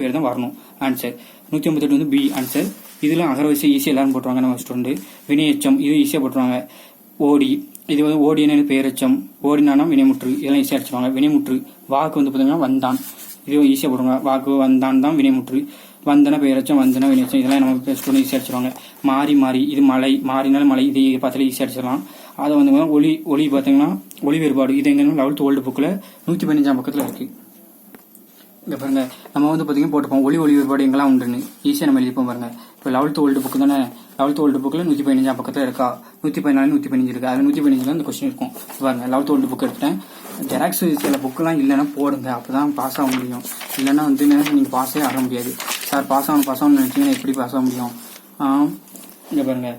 பேர் தான் வரணும். ஆன்சர் நூற்றி ஐம்பத்தெட்டு வந்து பி ஆன்சர் இதெல்லாம் அகரவரிசை ஈஸியாக எல்லாரும் போட்டுருவாங்க. நம்ம ஸ்டூடெண்ட் வினையச்சம் இது ஈஸியாக போட்டுருவாங்க. ஓடி இது வந்து ஓடி என்ன? பெயரச்சம் ஓடினானா வினைமுற்று. இதெல்லாம் ஈஸியாக அடிச்சிருவாங்க. வினைமுற்று. வாக்கு வந்து பார்த்தீங்கன்னா வந்தான். இது ஈஸியாக போடுவாங்க வாக்கு வந்தான் தான் வினைமுற்று. வந்தன பெயரச்சம் வந்தன வினைச்சம் இதெல்லாம் நம்ம ஸ்டூடெண்ட் ஈஸியாக அடிச்சிருவாங்க. மாறி மாறி. இது மலை. மாறினாலும் மலை. இது பார்த்தாலே ஈஸியாக அடிச்சிடலாம். அதை வந்து ஒளி ஒளி பார்த்தீங்கன்னா ஒளி வேறுபாடு. இது எங்கன்னா லெவல்த் ஓல்டு புக்கில் நூற்றி பதினஞ்சாம் பக்கத்தில் இருக்குது இங்கே பாருங்க நம்ம வந்து பார்த்தீங்கன்னா போட்டுப்போம். ஒளி ஒளி வேறுபாடு எங்கெல்லாம் உண்டுன்னு. ஈஸியாக நம்ம எழுதிப்போம் பாருங்க. இப்போ லெவல்த்து ஓல்டு புக்கு தானே? லெவல்த்து ஓல்டு புக்கில் நூற்றி பதினஞ்சாம் பக்கத்தில் இருக்கா? நூற்றி பதினாலு நூற்றி பதினஞ்சு இருக்கா. அது நூற்றி பதினஞ்சில் இந்த கொஸ்டின் இருக்கும். பாருங்கள் பாருங்க லெவல்த் ஓல்டு புக் எடுத்துட்டேன். ஜெராக்ஸ் சில புக்கெலாம் இல்லைன்னா போடுங்க. அப்போ தான் பாஸ் ஆக முடியும். இல்லைன்னா வந்து நீங்கள் பாஸே ஆக முடியாது. சார் பாஸ் ஆகணும் பாஸ் ஆகணும்னு நினச்சிங்கன்னா எப்படி பாஸ் ஆக முடியும்? இங்கே பாருங்க.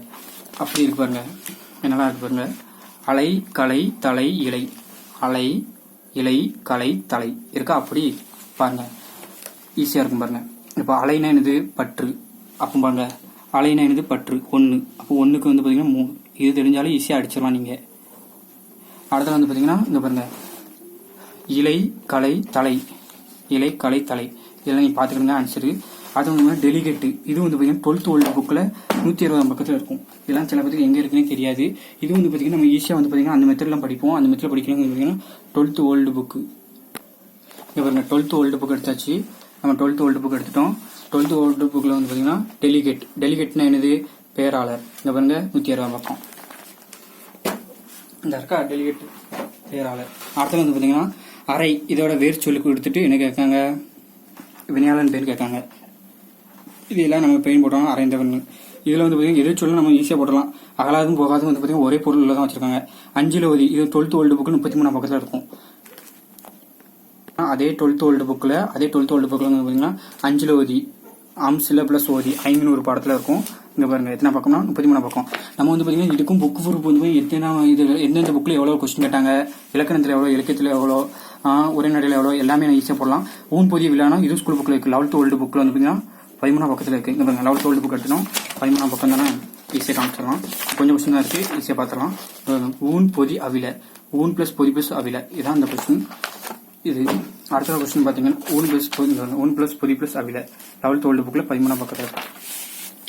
அப்படி இருக்கு பாருங்க. என்னெல்லாம் இருக்கு பாருங்க. அலை கலை தலை இலை. அலை இலை கலை தலை. இருக்கா? அப்படி. பாருங்க. ஈஸியாக இருக்கும் பாருங்க. இப்போ அலைனா என்னது? பற்று. அப்போ பாருங்க. அலைனா என்னது? பற்று. ஒன்று அப்போ ஒன்றுக்கு வந்து பார்த்தீங்கன்னா மூணு. இது தெரிஞ்சாலும் ஈஸியாக அடிச்சிடலாம் நீங்கள் அடுத்தது வந்து பார்த்தீங்கன்னா இங்கே பாருங்க. இலை கலை தலை. இலை கலை தலை. இதெல்லாம் நீங்கள் பார்த்துக்கிடுங்க ஆன்சரு அது வந்து டெலிகேட்டு இது வந்து பார்த்தீங்கன்னா டுவெல்த் ஓல்டு புக்கில் நூற்றி அறுபதாம் பக்கத்தில் இருக்கும். இதெல்லாம் சில பேருக்கு எங்கே இருக்குன்னு தெரியாது. இது வந்து பார்த்தீங்கன்னா நம்ம ஈஸியாக வந்து பார்த்தீங்கன்னா அந்த மெத்தட்லாம் படிப்போம். அந்த மெத்தடில் படிக்கணும் பார்த்தீங்கன்னா டுவெல்த் ஓல்டு புக்கு பாருங்க டுவெல்த் ஓல்டு புக் எடுத்தாச்சு. நம்ம டுவெல்த் ஓல்டு புக் எடுத்துட்டோம். டுவெல்த் ஓல்டு புக்கில் வந்து பார்த்தீங்கன்னா டெலிகேட் டெலிகேட்னா என்னது? பேராளர். இந்த பாருங்க நூற்றி அறுபதாம் பக்கம். இந்த இருக்கா டெலிகேட் பேராளர். அடுத்தது வந்து பார்த்தீங்கன்னா அறை. இதோட வேர் சொல்லி கொடுத்துட்டு என்ன கேட்காங்க? வினையாளன் பேர் கேட்காங்க. இதெல்லாம் நம்ம பெயின் போட்டோம் அரைந்தவன். இதில் வந்து பார்த்தீங்கன்னா எது சொல்ல நம்ம ஈஸியாக போடலாம் அகலாதும் போகாதும் வந்து பார்த்தீங்கன்னா ஒரே பொருளில் தான் வச்சிருக்காங்க. அஞ்சில் ஒதி. இது டுவெல்த் ஓல்டு புக்கு முப்பத்தி மூணாம் பக்கத்தில் இருக்கும். அதே டுவெல்த் ஓல்டு புக்கில் அதே டுவெல்த் ஓல்டு புக்கில் வந்து பார்த்தீங்கன்னா அஞ்சில் ஓதி அம்சில் ப்ளஸ் ஓதி ஐநூறு ஒரு பாடத்தில் இருக்கும். இங்கே பாருங்கள் எத்தனை பக்கம்னா முப்பத்தி மூணு பக்கம். நம்ம வந்து பார்த்தீங்கன்னா இதுக்கும் புக் பொறுப்பு வந்து எத்தனை இது எந்தெந்த புக்கில் எவ்வளோ கொஸ்டின் கேட்டாங்க இலக்கணத்தில் எவ்வளோ இலக்கியத்தில் எவ்வளோ உரைநடையில் எவ்வளோ எல்லாமே நான் ஈஸியாக போடலாம். ஊன் புதிய விழானா இது ஸ்கூல் புக்கில் இருக்குது லெவல்த் ஓல்டு புக்கில் வந்து பார்த்தீங்கன்னா பதிமூணாம் பக்கத்தில் இருக்குது இங்கே பாருங்கள் லெவல்த் ஓல்டு புக் எடுத்துனோம் பதிமூணாம் பக்கம் தானே ஈஸியாக காமிச்சிடலாம். கொஞ்சம் கொஸ்டின் தான் இருக்குது ஈஸியாக பார்த்துடலாம் ஊன் பொதி அவில ஊன் ப்ளஸ் பொதி ப்ளஸ் அவில இதான் அந்த கொஸ்டின் இது அடுத்த கொஸ்டின் பார்த்தீங்கன்னா ஒன் பிளஸ் ஒன் பிளஸ் பொதி பிளஸ் அவில. லெவல்த் ஓல்டு புக்கில் பதிமூணாம் பக்கத்தில்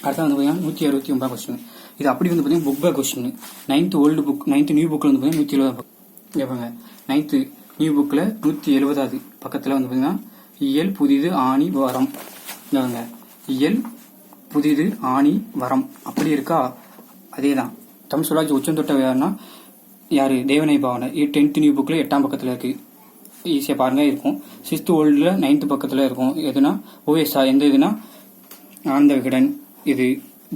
அடுத்த வந்து பார்த்தீங்கன்னா நூற்றி அறுபத்தி ஒன்பதாம் கொஸ்டின் இது அப்படி வந்து பார்த்தீங்கன்னா book back question ninth old book ninth new புக்கில் வந்து பார்த்தீங்கன்னா நூற்றி எழுபதாம் பக்கம் கேட்பாங்க நைன்த்து நியூ புக்கில் நூற்றி எழுபதாவது பக்கத்தில் வந்து பார்த்தீங்கன்னா இயல் புதிது ஆணி வரம். இங்க இயல் புதிது ஆணி வரம். அப்படி இருக்கா? அதே தான் தமிழ் சொல்லாட்சி உச்சம் தொட்ட யாருன்னா யாரு? தேவனை பாவனை டென்த் நியூ புக்கில் எட்டாம் பக்கத்தில் இருக்குது ஈஸியாக பாருங்க இருக்கும். சிக்ஸ்த் ஓல்டில் நைன்த் பக்கத்தில் இருக்கும். எதுனா ஓஎஸ்ஆ எந்த இதுனா ஆனந்த விகடன் இது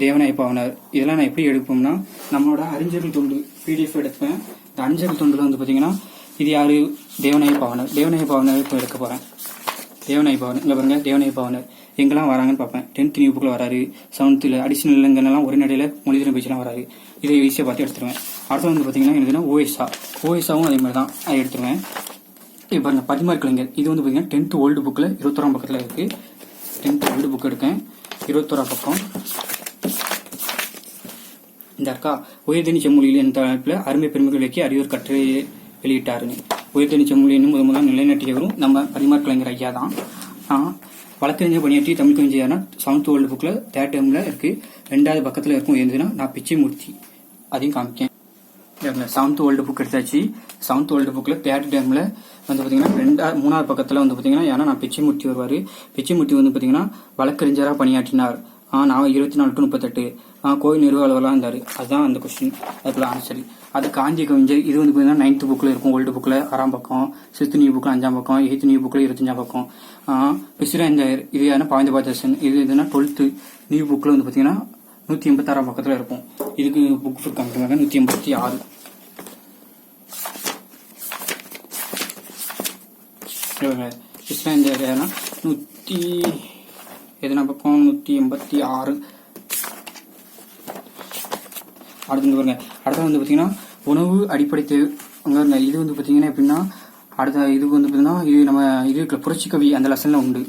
தேவநாய பாவனர் இதெல்லாம் நான் எப்படி எடுப்போம்னா நம்மளோட அறிஞர்கள் தொண்டு பிடிஎஃப் எடுப்பேன். இந்த அறிஞர்கள் தொண்டில் வந்து பார்த்தீங்கன்னா இது யார்? தேவநாய பாவனர் தேவநாய பாவனர் இப்போ எடுக்க போகிறேன் தேவநாய பாவனர் இங்கே பாருங்கள் தேவநாய பாவனர் எங்கெல்லாம் வராங்கன்னு பார்ப்பேன். டென்த் நியூ புக்கில் வராரு. செவன்த்தில் அடிஷனல் இல்லைங்கன்னெல்லாம் ஒரு நடையில் மொழிதிறன் பேச்செலாம் வராரு. இதை ஈஸியாக பார்த்து எடுத்துருவேன். அடுத்து வந்து பார்த்தீங்கன்னா என்னதுன்னா ஓஎஸ்ஆ ஓஎஸ்ஆவும் அதே மாதிரி தான் அதை எடுத்துருவேன். இப்போ பாருங்க பதிமார் கலைஞர். இது வந்து பார்த்தீங்கன்னா டென்த் ஓல்டு புக்கில் இருபத்தோராம் பக்கத்தில் இருக்கு. டென்த் ஓல்டு புக் எடுக்கேன் இருபத்தோராம் பக்கம். இந்த அக்கா உயர்தனி செம்மொழியில் என்ற தலைப்பில் அருமை பெருமைகள் விளக்கி அறிவோர் கட்டுரையை வெளியிட்டாருன்னு உயர்தனி செம்மொழி என்னும் முதல் முதல் நிலைநாட்டியவரும் நம்ம பரிமார் கலைஞர் ஐயா தான். நான் வழக்கறிஞர் பணியாற்றி தமிழ் கவிஞரான செவன்த் ஓல்டு புக்கில் தேர்ட் டேர்மில் இருக்குது ரெண்டாவது பக்கத்தில் இருக்கும் எதுனா நான் பிச்சை மூர்த்தி அதையும் காமிக்கேன். செவன்த் ஓல்டு புக் எடுத்தாச்சு. செவன்த் ஓல்டு புக்கில் தேர்ட் டேமில் வந்து பார்த்தீங்கன்னா ரெண்டா மூணாவது பக்கத்தில் வந்து பார்த்தீங்கன்னா ஏன்னா நான் பிச்சைமுட்டி வருவார். பிச்சைமுட்டி வந்து பார்த்தீங்கன்னா வழக்கறிஞராக பணியாற்றினார். ஆ நான் இருபத்தி நாலு டு முப்பத்தெட்டு. ஆ கோயில் நிர்வாகலாம் இருந்தார். அதுதான் அந்த கொஸ்டின் அதுக்குள்ள ஆன்சர் அது காஞ்சி கவிஞர் இது வந்து பார்த்தீங்கன்னா நைன்த் புக்கில் இருக்கும் ஓல்டு புக்கில் ஆறாம் பக்கம். சிக்ஸ்த் நியூ புக்கில் அஞ்சாம் பக்கம். எயித்து நியூ புக்கில் இருபத்தஞ்சாம் பக்கம். பிசிராந்தர் இது யாருன்னா பாய்ந்த பாதர்சன் இது எதுனா டுவெல்த்து நியூ புக்கில் வந்து பார்த்தீங்கன்னா நூற்றி எண்பத்தாறாம் பக்கத்தில் இருக்கும். இதுக்கு புக் காமிக்கிறாங்க. நூற்றி எண்பத்தி ஆறு. இந்த நூற்றி எதனா? பக்கம்? நூற்றி எண்பத்தி ஆறு. அடுத்து பாருங்க. அடுத்து வந்து பார்த்தீங்கன்னா உணவு அடிப்படை தேவை. அங்கே இது வந்து பார்த்தீங்கன்னா எப்படின்னா அடுத்த இதுக்கு வந்து பார்த்தீங்கன்னா இது நம்ம இது இருக்குல்ல, புரட்சி கவி அந்த லெசனில் உண்டு.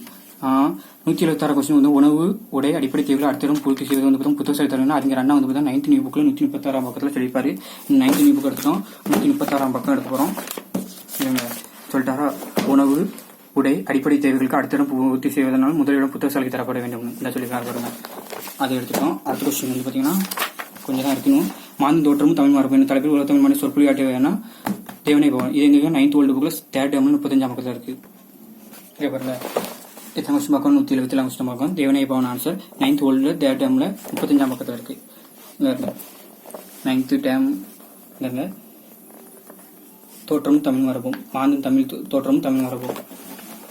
நூற்றி எழுபத்தாறு கொஸ்டின் வந்து உணவு உடை அடிப்படை தேவைகள் அடுத்தரும் பூர்த்தி செய்வது வந்து பார்த்தீங்கன்னா புத்தக தரணும் அறிஞர் அண்ணா வந்து பார்த்தீங்கன்னா நைன்த் நியூ புக்கில் நூற்றி முப்பத்தாறாம் பக்கத்தில் சொல்லியிருப்பாரு. நைன்த் நியூ புக் எடுத்துட்டோம். நூற்றி முப்பத்தாறாம் பக்கம் எடுத்து போகிறோம் சொல்லிட்டாரா? உணவு உடை அடிப்படை தேவைகளுக்கு அடுத்திடம் பூர்த்தி செய்வதனால் முதலிடம் புத்தக சாலை தரப்பட வேண்டும். என்ன சொல்லியிருக்காங்க பாருங்க. அதை எடுத்துட்டோம். அடுத்த கொஸ்டின் வந்து பார்த்தீங்கன்னா கொஞ்சம் தான் இருக்கணும். மாந்தன் தோற்றமும் தமிழ் மரபு. என்ற தலைப்பில் உலக தமிழ் மணி சொற்பொழி ஆட்டியவையான தேவனை பவன் இது எங்களுக்கு நைன்த் வேர்ல்டு புக்கில் தேர்ட் டேம்ல முப்பத்தஞ்சாம் பக்கத்தில் இருக்கு. பாருங்க. எத்தனை வருஷம் பார்க்கணும் நூற்றி எழுபத்தி ஏழாம் வருஷம் பார்க்கணும் தேவனை பவன் ஆன்சர் நைன்த் ஓல்டு தேர்ட் டேம்ல முப்பத்தஞ்சாம் பக்கத்தில் இருக்கு இங்க நைன்த்து டேம் இங்க தோற்றமும் தமிழ் மரபும் மாந்தன் தமிழ் தோற்றமும் தமிழ் மரபும்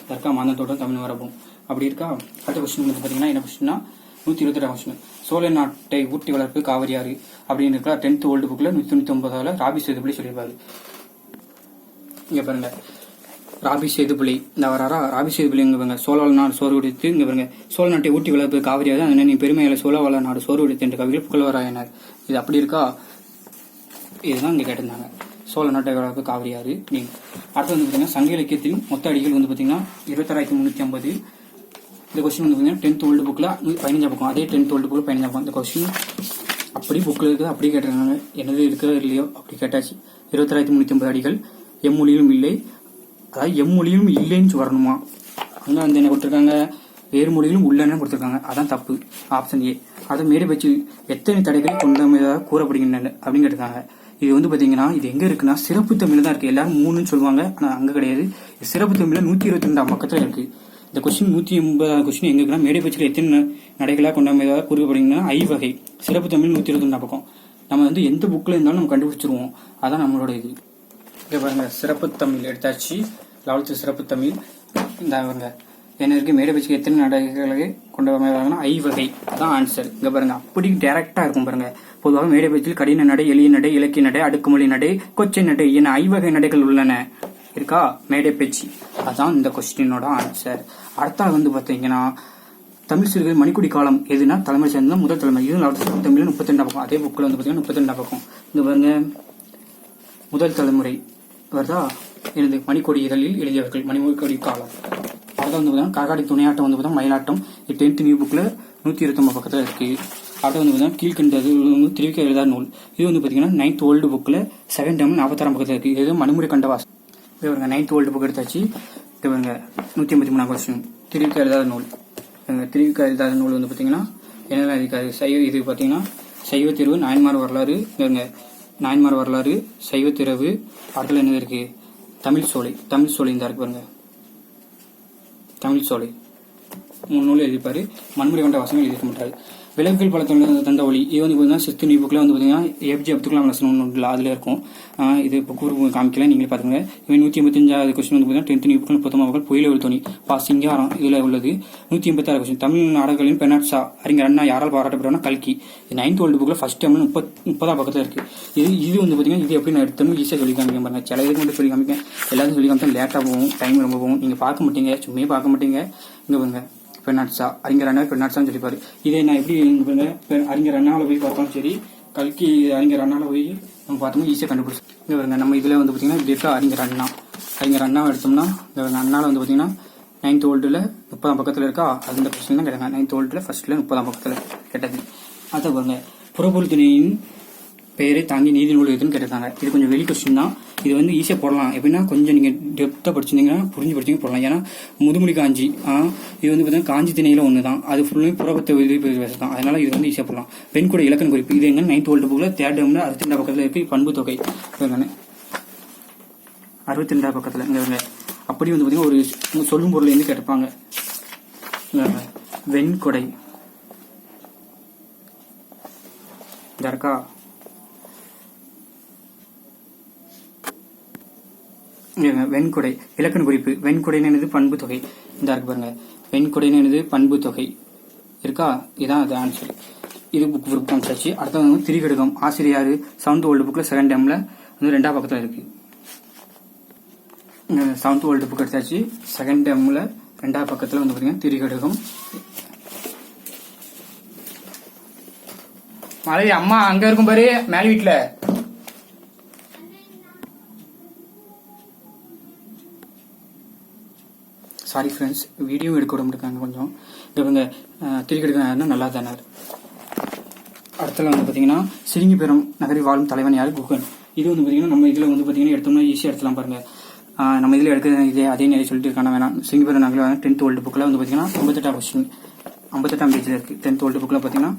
இருக்கா மாந்தன் தோற்றம் தமிழ் மரபும் அப்படி இருக்கா அடுத்த கொஸ்டின் வந்து பார்த்தீங்கன்னா என்ன கொஸ்டின்னா நூற்றி இருபத்தி ரெண்டாம் கொஸ்டின் சோழ நாட்டை ஊட்டி வளர்ப்பு காவிரியாறு அப்படின்னு இருக்கா டென்த் ஓல்டு புக்கில் நூற்றி தொண்ணூற்றி ஒன்பதாவில் ராபி சேதுபடி சொல்லியிருப்பாரு இங்க பாருங்க ராபி சேதுபுலி இந்த வராரா ராபி சேதுபுலி இங்க பாருங்க சோழ நாடு சோறு உடைத்து இங்க பாருங்க சோழ நாட்டை ஊட்டி வளர்ப்பு காவிரியாக தான். நீ பெருமையில சோழ வள நாடு சோறு உடைத்து என்ற கவிகள் புகழ்வராயினார். இது அப்படி இருக்கா? இதுதான் இங்க கேட்டிருந்தாங்க. சோழ நாட்டை வளர்ப்பு காவிரியாறு நீங்க அடுத்து வந்து பாத்தீங்கன்னா சங்க இலக்கியத்தில் மொத்த அடிகள் வந்து பாத்தீங்கன்னா இருபத்தாறாயிரத்தி முன்னூத்தி ஐம்பது. இந்த கொஸ்டின் வந்து பாத்தீங்கன்னா டென்த் ஓல்டு புக்ல பதினஞ்சா பக்கம். அதே டென்த் ஓல்டு புக்ல பதினஞ்சா பக்கம். இந்த கொஸ்டின் அப்படி புக்கில் இருக்குது அப்படியே கேட்டிருக்காங்க என்னது இருக்கிறதோ இல்லையோ? அப்படி கேட்டாச்சு. இருபத்தாயிரத்தி முன்னூற்றி ஐம்பது அடிகள் எம்மொழியிலும் இல்லை. அதாவது எம்மொழியிலும் இல்லைன்னு வரணுமா அங்க வந்து என்ன கொடுத்துருக்காங்க? வேறு மொழியிலும் உள்ளன கொடுத்துருக்காங்க. அதான் தப்பு. ஆப்ஷன் ஏ அதை மேடை பச்சு எத்தனை தடைகளை கொண்டதாக கூறப்படுகின்றன அப்படின்னு கேட்டிருக்காங்க. இது வந்து பார்த்தீங்கன்னா இது எங்கே இருக்குன்னா சிறப்பு தமிழில் தான் இருக்குது எல்லாரும் மூணுன்னு சொல்லுவாங்க. ஆனால் அங்கே கிடையாது. சிறப்பு தமிழில் நூற்றி இருபத்தி ரெண்டாம் பக்கத்தில் இருக்குது இந்த கொஸ்டின் நூற்றி எண்பதாம் கொஸ்டின் எங்கே இருக்குன்னா மேடை பட்சியில் எத்தனை நடைகளாக கொண்டமையாக கூறப்படுகின்றன? ஐ வகை. சிறப்பு தமிழ் நூற்றி இருபத்தி ரெண்டாம் பக்கம். நம்ம வந்து எந்த புக்கில் இருந்தாலும் நம்ம கண்டுபிடிச்சிருவோம். அதான் நம்மளோட இது. இங்க பாருங்க சிறப்பு தமிழ் எடுத்தாச்சு. லெவல்த்து சிறப்பு தமிழ். இந்த பாருங்க. என்ன இருக்கு மேடை பேச்சுக்கு எத்தனை நடைகளை கொண்டமையாகனா ஐ வகை. தான் ஆன்சர் இங்க பாருங்க அப்படி டைரக்டா இருக்கும் பாருங்க. பொதுவாக மேடை பேச்சில் கடின நடை எளிய நடை இலக்கிய நடை அடுக்குமொழி நடை கொச்சை நடை என ஐவகை நடைகள் உள்ளன. இருக்கா? மேடை பேச்சு. அதான் இந்த கொஸ்டினோட ஆன்சர் அடுத்த வந்து பாத்தீங்கன்னா தமிழ் சிறுவர் மணிக்குடி காலம் எதுனா தலைமை சேர்ந்த முதல் தலைமை. இது லெவல்த் தமிழ் முப்பத்தி ரெண்டாம் பக்கம். அதே புக்கில் வந்து பார்த்தீங்கன்னா முப்பத்தி ரெண்டாம் பக்கம். இங்க பாருங்க முதல் தலைமுறை. இவர்தான் எனது மணிக்கொடி இதழில் எழுதியவர்கள் மணிக்கொடி காலம். அடுத்த வந்து பார்த்தீங்கன்னா காக்காடி துணையாட்டம் வந்து பார்த்தீங்கன்னா மயிலாட்டம் இது டென்த் நியூ புக்கில் நூற்றி இருபத்தொம்பது பக்கத்தில் இருக்கு. அடுத்து வந்து பார்த்தீங்கன்னா கீழ்கண்டது வந்து திருவிக்க எழுதாத நூல். இது வந்து பார்த்தீங்கன்னா நைன்த் ஓல்டு புக்கில் செகண்ட் டைம் நாற்பத்தாறாம் பக்கத்தில் இருக்கு. இது மணிமுறை கண்டவாஸ் இது நைன்த் ஓல்டு புக் எடுத்தாச்சு. இது நூற்றி ஐம்பத்தி மூணாம் வருஷம் திருவிக்க எழுதாத நூல். இவங்க திருவிக்க எழுதாத நூல் வந்து பார்த்தீங்கன்னா என்னெல்லாம் இருக்காது. சைவ இது பார்த்தீங்கன்னா சைவ திருவு நாயன்மார் வரலாறு. இவங்க நாயன்மார் வரலாறு சைவத்திரவு திரவு என்ன என்னது இருக்கு? தமிழ் சோலை தமிழ் சோலை இந்த இருக்கு பாருங்க. தமிழ் சோலை. மூணு நூல் எழுதிப்பாரு. மண்முறை கொண்ட வசனம் எழுதிக்க மாட்டாரு. விலங்குகள் பல தமிழ் தந்த இது வந்து பார்த்தீங்கன்னா சித்து நீ புக்கில் வந்து பார்த்தீங்கன்னா ஏபிஜே அப்துல் கலாம் லெசன் ஒன்று அதில் இருக்கும். இது இப்போ கூறு காமிக்கல நீங்களே பார்த்துங்க இவன் நூற்றி எண்பத்தஞ்சாவது கொஸ்டின் வந்து பார்த்தீங்கன்னா டென்த் நீ புக்கில் முப்பத்தொம்பது மக்கள் புயல ஒரு பா சிங்காரம் இதில் உள்ளது. நூற்றி எண்பத்தாறு கொஸ்டின் தமிழ் நாடகங்களின் பெனாட்சா அறிஞர் அண்ணா யாரால் பாராட்டப்படுறாங்கன்னா கல்கி. இது நைன்த் ஓல்டு புக்கில் ஃபர்ஸ்ட் டைம் முப்பத் முப்பதாம் பக்கத்தில் இருக்குது இது இது வந்து பார்த்தீங்கன்னா இது எப்படி நான் எடுத்தோம் ஈஸியாக சொல்லி காமிக்க பாருங்க. சில இதுக்கு மட்டும் சொல்லி காமிப்பேன். எல்லாத்தையும் சொல்லி காமிச்சா லேட்டாக போகும் டைம் ரொம்ப போகும். நீங்கள் பார்க்க மாட்டீங்க சும்மே பார்க்க மாட்டீங்க. இங்கே பாருங்க. பெண்ணாட்சா அறிஞர் அண்ணா பெண்ணாட்சான்னு சொல்லிப்பாரு. இதே நான் எப்படி பாருங்க, அறிஞர் அண்ணாவில் போய் பார்த்தாலும் சரி கல்கி அறிஞர் அண்ணாவில் போய் நம்ம பார்த்தோம்னா ஈஸியாக கண்டுபிடிச்சோம் இங்கே வருங்க நம்ம இதில் வந்து பார்த்தீங்கன்னா இப்படி இருக்கா அறிஞர் அண்ணா. அறிஞர் அண்ணாவை எடுத்தோம்னா இந்த அண்ணாவில் வந்து பார்த்தீங்கன்னா நைன்த் ஓல்டில் முப்பதாம் பக்கத்தில் இருக்கா? அந்த கொஸ்டின் தான் கேட்டாங்க. நைன்த் ஓல்டில் ஃபர்ஸ்ட்டில் முப்பதாம் பக்கத்தில் கேட்டது. அதை பாருங்க புறப்பொருள் துணையின் பெயரை தாங்கி நீதி நூல் எதுன்னு கேட்டிருக்காங்க. இது கொஞ்சம் வெளி கொஸ்டின் தான். இது வந்து ஈஸியாக போடலாம். எப்படின்னா கொஞ்சம் நீங்கள் டெப்த்தாக படிச்சிருந்தீங்கன்னா புரிஞ்சு படிச்சீங்க போடலாம். ஏன்னா முதுமொழி காஞ்சி இது வந்து பார்த்தீங்கன்னா காஞ்சி திணையில் ஒன்று தான் அது ஃபுல்லுமே புறப்பத்தை பேச தான். அதனால் இது வந்து ஈஸியாக போடலாம். பெண் கூட இலக்கண குறிப்பு. இது எங்கே நைன்த் ஓல்டு புக்கில் தேர்ட் டேம்ல அறுபத்தி ரெண்டாம் பக்கத்தில் இருக்குது பண்பு தொகை. அறுபத்தி ரெண்டாம் பக்கத்தில் இங்கே அப்படி வந்து பார்த்தீங்கன்னா ஒரு சொல்லும் பொருள் வந்து கேட்டிருப்பாங்க. வெண்கொடை. இதா இருக்கா இங்க வெண்கொடை இலக்கண குறிப்பு வெண்கொடைனது பண்பு தொகை. இந்த இருக்கு பாருங்க. வெண்கொடைனது பண்பு தொகை. இருக்கா? இதான் அது ஆன்சர் இது புக் குரூப் காமிச்சாச்சு அடுத்தது வந்து திரிகடுகம். ஆசிரியாரு செவன்த் வேர்ல்டு புக்கில் செகண்ட் டைமில் வந்து ரெண்டாம் பக்கத்தில் இருக்கு. செவன்த் வேர்ல்டு புக் எடுத்தாச்சு. செகண்ட் டைமில் ரெண்டாம் பக்கத்தில் வந்து பார்த்தீங்கன்னா திரிகடுகம். மழை அம்மா அங்க இருக்கும் பாரு மேல் வீட்டில். சாரி ஃப்ரெண்ட்ஸ் வீடியோ எடுக்க விட இருக்காங்க கொஞ்சம். இவங்க திருக்கெடுக்க நல்லா தானே அடுத்தல வந்து பார்த்தீங்கன்னா சிறுங்கிபுரம் நகரில் வாழும் தலைவன் யார்? குகன். இது வந்து பார்த்தீங்கன்னா நம்ம இதில் வந்து பார்த்தீங்கன்னா எடுத்தோம்னா ஈஸியாக எடுத்துலாம் பாருங்கள் நம்ம இதில் எடுக்கிற இதே அதே நிறைய சொல்லிட்டு இருக்காங்க வேணாம். சிங்கிபுரம் நகரில் டென்த் ஓல்டு புக்கில் வந்து பார்த்தீங்கன்னா ஐம்பத்தெட்டாம் கொஸ்டின் ஐம்பத்தெட்டாம் பேஜில் இருக்குது டென்த் ஓல்டு புக்கில் பார்த்தீங்கன்னா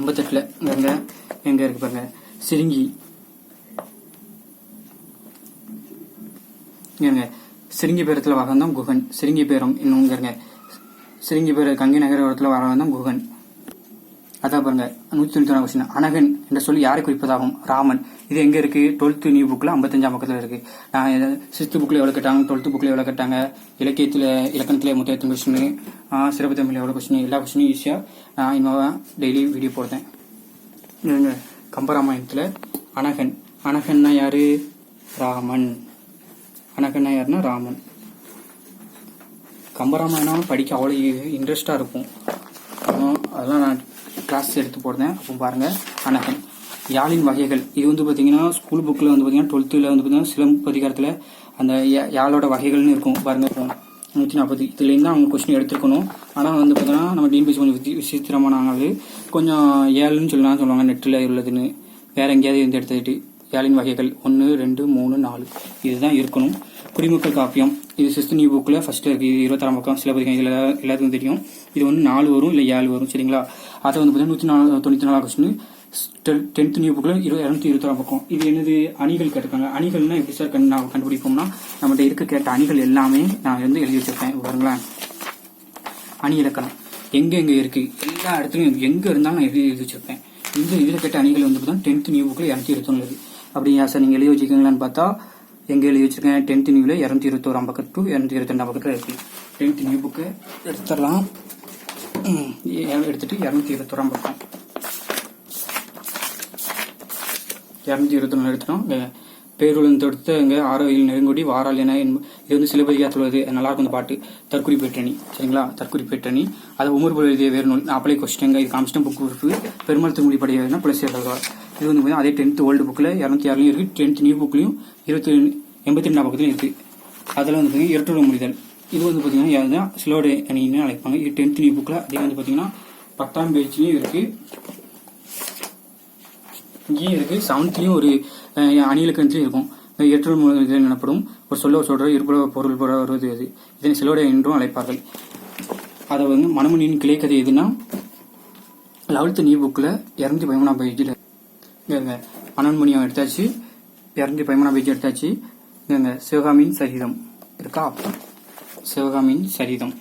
ஐம்பத்தெட்டில் இங்கே எங்கே இருக்கு பாருங்க. சிறுங்கி. இங்கே சிரிங்கி பேரத்தில் குகன். சிரிங்கி இன்னுங்கிறங்க இன்னும் கங்கை நகரத்தில் வரவன் குகன். அதான் பாருங்க நூற்றி தொண்ணூத்தி ஒன்று கொஸ்டின் அனகன் என்ற சொல்லி யாரை குறிப்பதாகும்? ராமன். இது எங்க இருக்கு? டுவெல்த்து நியூ புக்ல ஐம்பத்தஞ்சாம் பக்கத்தில் இருக்கு. நான் சிக்ஸ்த் புக்ல எவ்வளவு கேட்டாங்க? டுவெல்த் புக்ல எவ்வளவு கேட்டாங்க? இலக்கியத்தில் இலக்கணத்தில் முத்தையத்தன் கொஸ்டின் சிறப்பு தமிழ் எவ்வளோ கொஸ்டின் எல்லா கொஸ்டினும் ஈஸியாக நான் இன்னும் டெய்லி வீடியோ போடுறேன். கம்பராமாயணத்தில் அனகன். அனகன்னா யாரு? ராமன். அனகன்னா யாருன்னா ராமன். கம்பராமாயணம் படிக்க அவ்வளோ இன்ட்ரெஸ்டாக இருக்கும். அதெல்லாம் நான் கிளாஸ் எடுத்து போடுறேன். அப்போ பாருங்கள் அனகன் யாழின் வகைகள். இது வந்து பார்த்தீங்கன்னா ஸ்கூல் புக்கில் வந்து பார்த்தீங்கன்னா டுவெல்த்தில் வந்து பார்த்தீங்கன்னா சிலம்பதிகாரத்தில் அந்த யாழோட வகைகள்னு இருக்கும். பாருங்கள் இப்போ நூற்றி நாற்பது இதுலேருந்து தான் அவங்க கொஸ்டின் எடுத்துருக்கணும். ஆனால் வந்து பார்த்தீங்கன்னா நம்ம டிஎன்பிசி கொஞ்சம் விசி விசித்திரமானாங்க. கொஞ்சம் ஏழுன்னு சொல்லலாம் சொல்லுவாங்க. நெட்டில் உள்ளதுன்னு. வேற எங்கேயாவது இருந்து எடுத்துக்கிட்டு. ஏழின் வகைகள் ஒன்று ரெண்டு மூணு நாலு. இதுதான் இருக்கணும். குடிமக்கள் காப்பியம். இது சிஸ்து நியூ புக்கில் ஃபஸ்ட்டு இருக்குது இது இருபத்தாறாம் பக்கம். சிலபதிகம் இதில் எல்லாத்துக்கும் தெரியும். இது வந்து நாலு வரும் இல்லை ஏழு வரும் சரிங்களா? அதை வந்து பார்த்தீங்கன்னா நூற்றி நாலு தொண்ணூற்றி நாலாம் கொஸ்டின் டென்த் நியூ புக்கில் இரு இரநூத்தி இருபத்தாறாம் பக்கம். இது என்னது? அணிகள் கேட்டிருக்காங்க. அணிகள்னா எப்படி சார் கண் நான் கண்டுபிடிப்போம்னா நம்மகிட்ட இருக்க கேட்ட அணிகள் எல்லாமே நான் வந்து எழுதி வச்சிருப்பேன். பாருங்களேன். அணி இலக்கணம். எங்கே எங்கே இருக்குது எல்லா இடத்துலையும் எங்கே இருந்தாலும் நான் எழுதி எழுதி வச்சிருப்பேன். இந்த இதில் கேட்ட அணிகள் வந்து பார்த்தா டென்த் நியூ புக்கில் இரநூத்தி இருபத்தொன்னு அப்படிங்க சார் நீங்கள் எழுதி வச்சுக்கீங்களான்னு பார்த்தா எங்கே எழுதி வச்சிருக்கேன்? டென்த் நியூவில் இரநூத்தி இருபத்தோராம் பக்கம் டு இரநூத்தி இருபத்தெண்டாம் பக்கத்தில் இருக்கு. டென்த் நியூ புக்கு எடுத்துடலாம். எடுத்துட்டு இரநூத்தி இருபத்தோராம் பக்கம். இரநூத்தி இருபத்தொன்னு எடுத்துட்டோம் இங்க தொடுத்து இங்கே இங்க ஆரோவில் நெருங்குடி வாரால் என இது வந்து சிலபதியாக சொல்வது நல்லா இருக்கும் இந்த பாட்டு. தற்குறி பேட்டணி சரிங்களா? தற்குறி பேட்டணி அதை உமர் எழுதிய வேறு நூல். நாப்பளை கொஸ்டின் இது காமிச்சிட்டம் புக் பெருமாள் திருமொழி படிக்கிறதுனா பிளஸ் எழுதுவார் இது வந்து பார்த்தீங்கன்னா அதே டென்த் ஓல்டு புக்கில் இரநூத்தி ஆறுலையும் இருக்குது டென்த் நியூ புக்லையும் இருபத்தி எண்பத்தி ரெண்டாம் பக்கத்துலையும் இருக்குது அதில் வந்து பார்த்தீங்கன்னா இரட்டூர் முடிதல் இது வந்து பார்த்தீங்கன்னா யாருன்னா சிலோடு அணின்னு அழைப்பாங்க. இது டென்த் நியூ புக்கில் அதே வந்து பார்த்தீங்கன்னா பத்தாம் பேஜ்லையும் இருக்குது இங்கேயும் இருக்குது செவன்த்லேயும் ஒரு அணிலக்கணத்துலையும் இருக்கும். இருக்கும் எற்றல் முதல் எனப்படும். ஒரு சொல்ல சொல்கிற இருப்புற பொருள் போல வருவது அது இதனை சிலோடைய என்றும் அழைப்பார்கள். அதை வந்து மணமணியின் கிளைக்கதை எதுனா லெவல்த்து நியூ புக்கில் இரநூத்தி பதிமூணாம் பேஜில் இங்க மனோன்மணியம் எடுத்தாச்சு. இரநூத்தி பதிமூணாம் பீச் எடுத்தாச்சு. இங்க சிவகாமியின் சரிதம் இருக்கா? சிவகாமியின் சரிதம்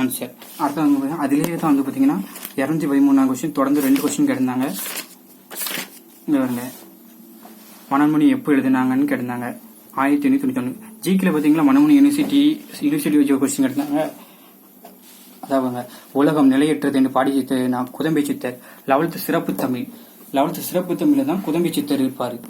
ஆன்சர் அடுத்து வந்து பார்த்தீங்கன்னா அதிலேயே தான் வந்து பார்த்தீங்கன்னா இரநூத்தி பதிமூணாம் கொஸ்டின் தொடர்ந்து ரெண்டு கொஸ்டின் கேட்டிருந்தாங்க. இங்கே வருங்க மனோன்மணி எப்போ எழுதினாங்கன்னு கேட்டிருந்தாங்க. ஆயிரத்தி எண்ணூற்றி தொண்ணூத்தி ஒன்று ஜிக்கில் பார்த்தீங்களா மனோன்மணி யூனிவர்சிட்டி யூனிவர்சிட்டி வச்சு கொஸ்டின் கேட்டிருந்தாங்க. அதாவதுங்க உலகம் நிலையற்றது என்று பாடி சித்தர் நான் குதம்பை சித்தர் லெவல்த்து சிறப்பு தமிழ். லெவல்த்து சிறப்பு தமிழில் தான் குதம்பி சித்தர் இருப்பார்.